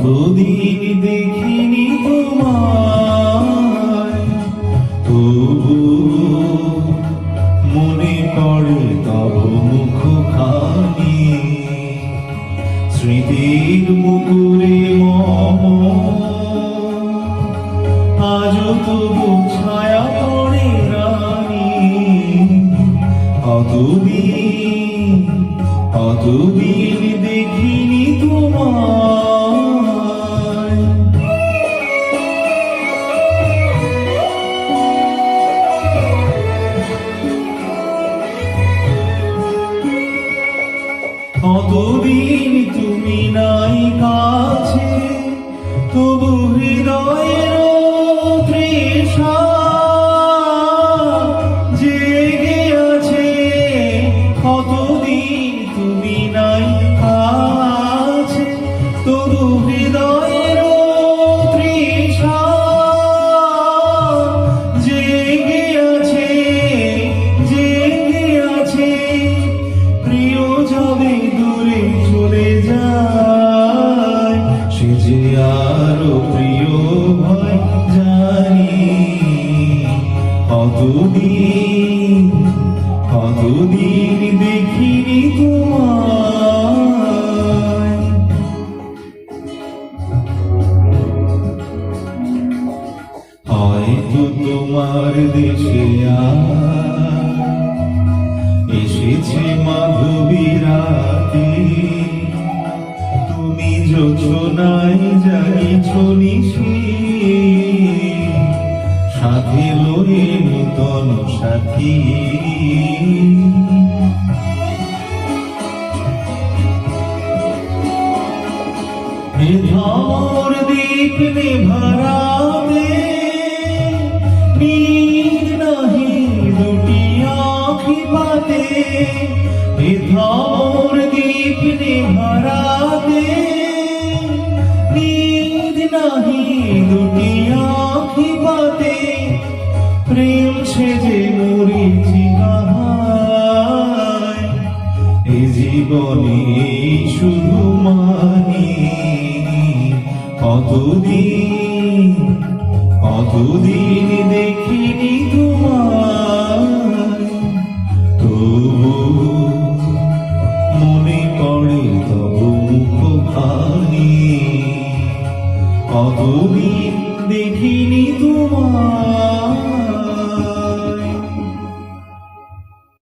কতদিন দেখিনি তোমায় তবু মনে পড়ে তব মুখ খানি স্মৃতির মুকুরে মম, আজও তবু ছায়া পড়ে রানী। কতদিন কতদিন দেখিনি কতদিন কতদিন দেখিনি তোমায়? হয়তো তোমার দেশে এসেছে মাধবী রাতে তুমি যোচনায় নূতন সাথী। ধর দীপ নিভরাতে নীল জীবনে শুধু মানি কতদিন কতদিন দেখিনি তোমায়? তবু মনে পড়ে তব মুখ কতদিন